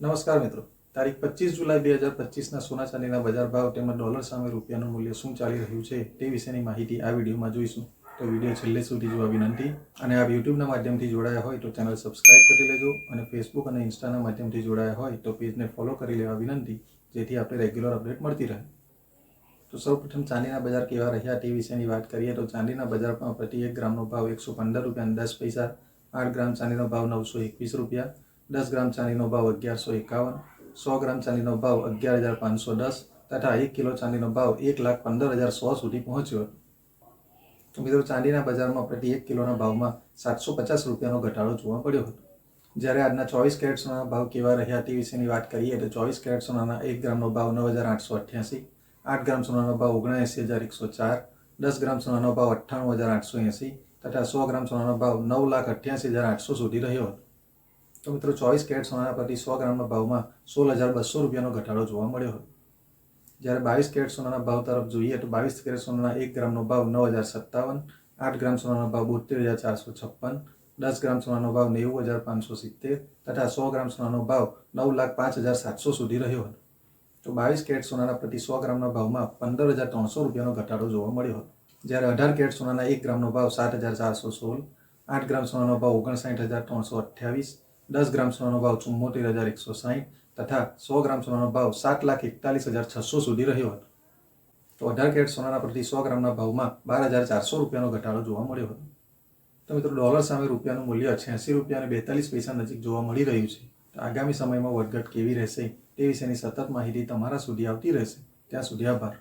નમસ્કાર મિત્રો. તારીખ પચીસ જુલાઈ બે હજાર પચીસના સોના ચાંદીના બજાર ભાવ તેમજ ડોલર સામે રૂપિયાનું મૂલ્ય શું ચાલી રહ્યું છે તે વિશેની માહિતી આ વિડીયોમાં જોઈશું. તો વીડિયો છેલ્લે સુધી જોવા વિનંતી. અને આ યુટ્યુબના માધ્યમથી જોડાયા હોય તો ચેનલ સબસ્ક્રાઇબ કરી લેજો અને ફેસબુક અને ઇન્સ્ટાના માધ્યમથી જોડાયા હોય તો પેજને ફોલો કરી લેવા વિનંતી. જેથી આપણે રેગ્યુલર અપડેટ મળતી રહે. તો સૌપ્રથમ ચાંદીના બજાર કેવા રહ્યા તે વિશેની વાત કરીએ તો ચાંદીના બજારમાં પ્રતિ એક ગ્રામનો ભાવ એકસો પંદર રૂપિયા દસ પૈસા. આઠ ગ્રામ ચાંદીનો ભાવ નવસો એકવીસ રૂપિયા. દસ ગ્રામ ચાંદીનો ભાવ અગિયારસો એકાવન સો ગ્રામ ચાંદીનો ભાવ અગિયાર હજાર પાંચસો દસ તથા એક કિલો ચાંદીનો ભાવ એક લાખ પંદર હજાર સો સુધી પહોંચ્યો હતો મિત્રો ચાંદીના બજારમાં પ્રતિ એક કિલોના ભાવમાં સાતસો પચાસ રૂપિયાનો ઘટાડો જોવા મળ્યો હતો। જ્યારે આજના ચોવીસ કેરેટ સોનાના ભાવ કેવા રહ્યા તે વિશેની વાત કરીએ તો ચોવીસ કેરેટ સોનાના એક ગ્રામનો ભાવ નવ હજાર આઠસો અઠ્યાસી, આઠ ગ્રામ સોનાનો ભાવ ઓગણએંસી હજાર એકસો ચાર, દસ ગ્રામ સોનાનો ભાવ અઠ્ઠાણું હજાર આઠસો એંસી તથા સો ગ્રામ સોનાનો ભાવ નવ લાખ અઠ્યાસી હજાર આઠસો સુધી રહ્યો હતો। તો મિત્રો ચોવીસ કેરેટ સોનાના પ્રતિ સો ગ્રામના ભાવમાં સોળ હજાર બસો રૂપિયાનો ઘટાડો જોવા મળ્યો હતો. જ્યારે બાવીસ કેરેટ સોનાના ભાવ તરફ જોઈએ તો બાવીસ કેરેટ સોનાના એક ગ્રામનો ભાવ નવ હજાર સત્તાવન, આઠ ગ્રામ સોનાનો ભાવ બોતેર હજાર ચારસો છપ્પન, દસ ગ્રામ સોનાનો ભાવ નેવું હજાર પાંચસો સિત્તેર તથા સો ગ્રામ સોનાનો ભાવ નવ લાખ પાંચ હજાર સાતસો સુધી રહ્યો હતો. તો બાવીસ કેરેટ સોનાના પ્રતિ સો ગ્રામના ભાવમાં પંદર હજાર ત્રણસો રૂપિયાનો ઘટાડો જોવા મળ્યો હતો. જ્યારે અઢાર કેરેટ સોનાના એક ગ્રામનો ભાવ સાત હજાર ચારસો સોળ, આઠ ગ્રામ સોનાનો ભાવ ઓગણસાઠ હજાર ત્રણસો અઠ્યાવીસ દસ ગ્રામ સોનાનો ભાવ ચુમ્મોતેર હજાર એકસો સાઠ તથા સો ગ્રામ સોનાનો ભાવ સાત લાખ એકતાલીસ હજાર છસો સુધી રહ્યો હતો. તો અઢાર કેરેટ સોનાના પ્રતિ સો ગ્રામના ભાવમાં બાર હજાર ચારસો રૂપિયાનો ઘટાડો જોવા મળ્યો હતો. તો મિત્રો, ડોલર સામે રૂપિયાનું મૂલ્ય છ્યાસી રૂપિયા અને બેતાલીસ પૈસા નજીક જોવા મળી રહ્યું છે. તો આગામી સમયમાં વધઘટ કેવી રહેશે તે વિશેની સતત માહિતી તમારા સુધી આવતી રહેશે. ત્યાં સુધી આભાર.